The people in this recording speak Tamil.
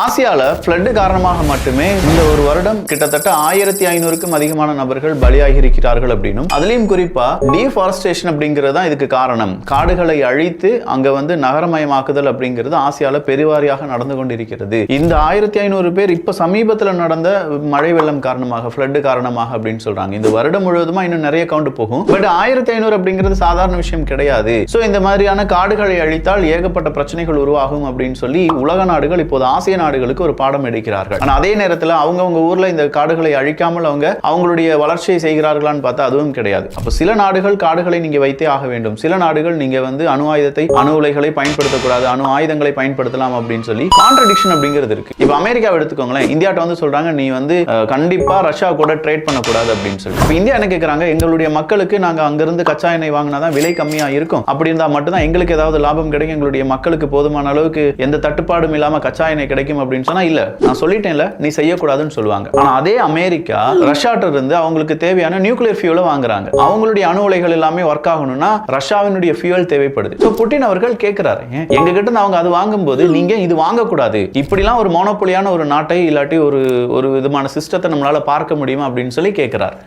ஆசியாவில் ஃப்ளட்டு காரணமாக மட்டுமே இந்த ஒரு வருடம் கிட்டத்தட்ட ஆயிரத்தி ஐநூறுக்கும் அதிகமான நபர்கள் பலியாகி இருக்கிறார்கள் அப்படின்னும். அதுலேயும் குறிப்பாக டீஃபாரஸ்டேஷன் அப்படிங்கிறது தான் இதுக்கு காரணம். காடுகளை அழித்து அங்க வந்து நகரமயமாக்குதல் அப்படிங்கிறது ஆசியாவில் பெருவாரியாக நடந்து கொண்டிருக்கிறது. இந்த ஆயிரத்தி ஐநூறு பேர் இப்ப சமீபத்தில் நடந்த மழை வெள்ளம் காரணமாக ஃப்ளட்டு காரணமாக அப்படின்னு சொல்றாங்க. இந்த வருடம் முழுவதுமாக இன்னும் நிறைய கவுண்ட் போகும். பட் ஆயிரத்தி ஐநூறு அப்படிங்கிறது சாதாரண விஷயம் கிடையாது. சோ இந்த மாதிரியான காடுகளை அழித்தால் ஏகப்பட்ட பிரச்சனைகள் உருவாகும் அப்படின்னு சொல்லி உலக நாடுகள் இப்போது ஆசிய நாடுகளுக்கு ஒரு பாடம் எடுக்கிறார்கள். ஆனால் அதே நேரத்தில் அவங்கவுங்க ஊரில் இந்த காடுகளை அழிக்காமல் அவங்க அவங்களுடைய வளர்ச்சியை செய்கிறார்களான்னு பார்த்தா அதுவும் கிடையாது. அப்போ சில நாடுகள் காடுகளை நீங்க வைத்தே ஆக வேண்டும். சில நாடுகள் நீங்க வந்து அணு ஆயுதத்தை அணு உலைகளை பயன்படுத்தக்கூடாது அணு ஆயுதங்களை பயன்படுத்தலாம் அப்படின்னு சொல்லி கான்ட்ரடிக்ஷன் அப்படிங்கிறது இருக்கு. இப்போ அமெரிக்காவை எடுத்துக்கோங்களேன். இந்தியாட்ட வந்து சொல்றாங்க நீ வந்து கண்டிப்பா ரஷ்யா கூட ட்ரேட் பண்ணக்கூடாது அப்படின்னு சொல்லி. இப்போ இந்தியா என்ன கேக்குறாங்க? எங்களுடைய மக்களுக்கு நாங்க அங்கிருந்து கச்சா எண்ணெய் வாங்கினாதான் விலை கம்மியா இருக்கும். அப்படி இருந்தா மட்டும்தான் எங்களுக்கு ஏதாவது லாபம் கிடைக்கும். எங்களுடைய மக்களுக்கு போதுமான அளவுக்கு எந்த தட்டுப்பாடும் இல்லாம கச்சா எண்ணெய் கிடைக்கும். அப்படின்னு சொன்னா இல்ல நான் சொல்லிட்டேன்ல நீ செய்யக்கூடாதுன்னு சொல்லுவாங்க. ஆனா அதே அமெரிக்கா ரஷ்யாட்ட இருந்து அவங்களுக்கு தேவையான நியூக்ளியர் ஃபியூல வாங்குறாங்க. அவங்களுடைய அணு உலைகள் எல்லாமே ஒர்க் ஆகணும்னா ரஷ்யாவினுடைய ஃபியூல் தேவைப்படுது. ஸோ புட்டின் அவர்கள் கேட்கிறாரு எங்க கிட்ட இருந்து அவங்க அது வாங்கும்போது நீங்க இது வாங்கக்கூடாது. இப்படிலாம் ஒரு மோனோபொலியான ஒரு நாட்டை இல்லாட்டி ஒரு ஒரு விதமான சிஸ்டத்தை நம்மளால பார்க்க முடியுமா? அப்படின்னு சொல்லி கேட்கிறார்